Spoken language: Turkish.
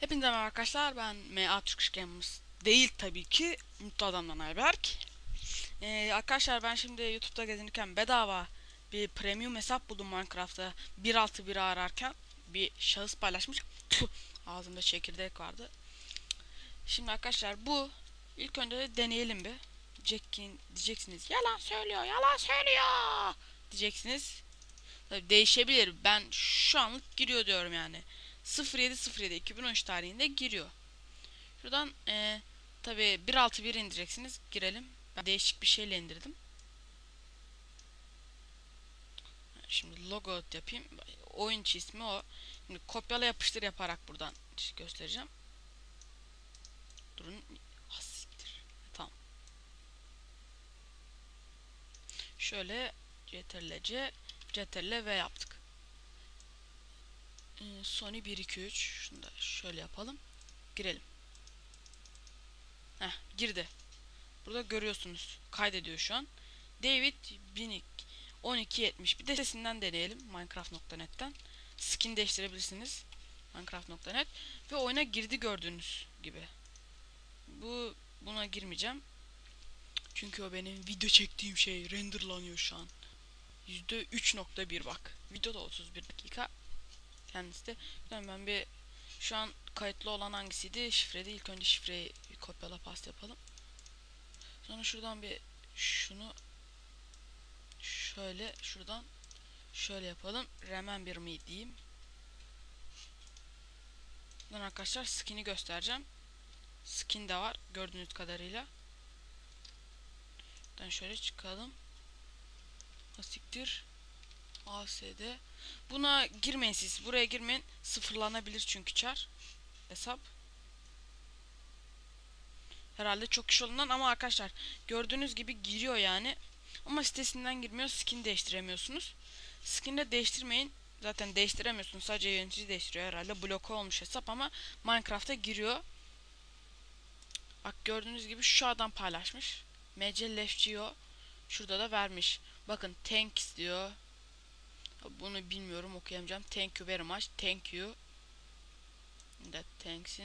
Hepinize merhaba arkadaşlar ben MA Turkish Gamers. Değil tabii ki Mutlu Adam'dan Ayberk. Ee, Arkadaşlar ben şimdi YouTube'da gezinirken bedava bir premium hesap buldum Minecraft'ta. 1.6.1'i ararken bir şahıs paylaşmış. Tuh, Ağzımda çekirdek vardı. Şimdi arkadaşlar bu ilk önce de deneyelim bir. Diyeceksin, diyeceksiniz yalan söylüyor yalan söylüyor. diyeceksiniz. Tabii değişebilir ben şu anlık giriyor diyorum yani 0707 2013 tarihinde giriyor. Şuradan e, tabi 1.6.1 indireceksiniz. Girelim. Ben değişik bir şeyle indirdim. Şimdi logo yapayım. Oyun ismi o. Şimdi kopyala yapıştır yaparak buradan göstereceğim. Durun. Hasiktir. Tamam. Şöyle CTRL C, CTRL V yaptık. Ee, Sony 1 2 3 şunu da şöyle yapalım. Girelim. Heh, girdi. Burada görüyorsunuz. Kaydediyor şu an. David 1270. Bir de sesinden deneyelim. Minecraft.net'ten. Skin değiştirebilirsiniz. Minecraft.net ve oyuna girdi gördüğünüz gibi. Bu buna girmeyeceğim. Çünkü o benim video çektiğim şey renderlanıyor şu an. %3.1 bak. Videoda 31 dakika kendisi de. Ben bir şu an kayıtlı olan hangisiydi? Şifredi. İlk önce şifreyi bir kopyala past yapalım. Sonra şuradan bir şunu şöyle şuradan şöyle yapalım. Remember me diyeyim. Buradan arkadaşlar skin'i göstereceğim. Skin de var gördüğünüz kadarıyla. Buradan şöyle çıkalım. Asiktir. ASD. Buna girmeyin siz. Buraya girmeyin. Sıfırlanabilir çünkü çar. Hesap. Herhalde çok iş olundan ama arkadaşlar gördüğünüz gibi giriyor yani. Ama sitesinden girmiyor. Skin değiştiremiyorsunuz. Skin de değiştirmeyin. Zaten değiştiremiyorsunuz. Sadece yönetici değiştiriyor herhalde. Bloke olmuş hesap ama Minecraft'a giriyor. Bak gördüğünüz gibi şu adam paylaşmış. MC. Şurada da vermiş. Bakın tank istiyor. Bunu bilmiyorum okuyamayacağım. Thank you very much. Thank you. That thanks.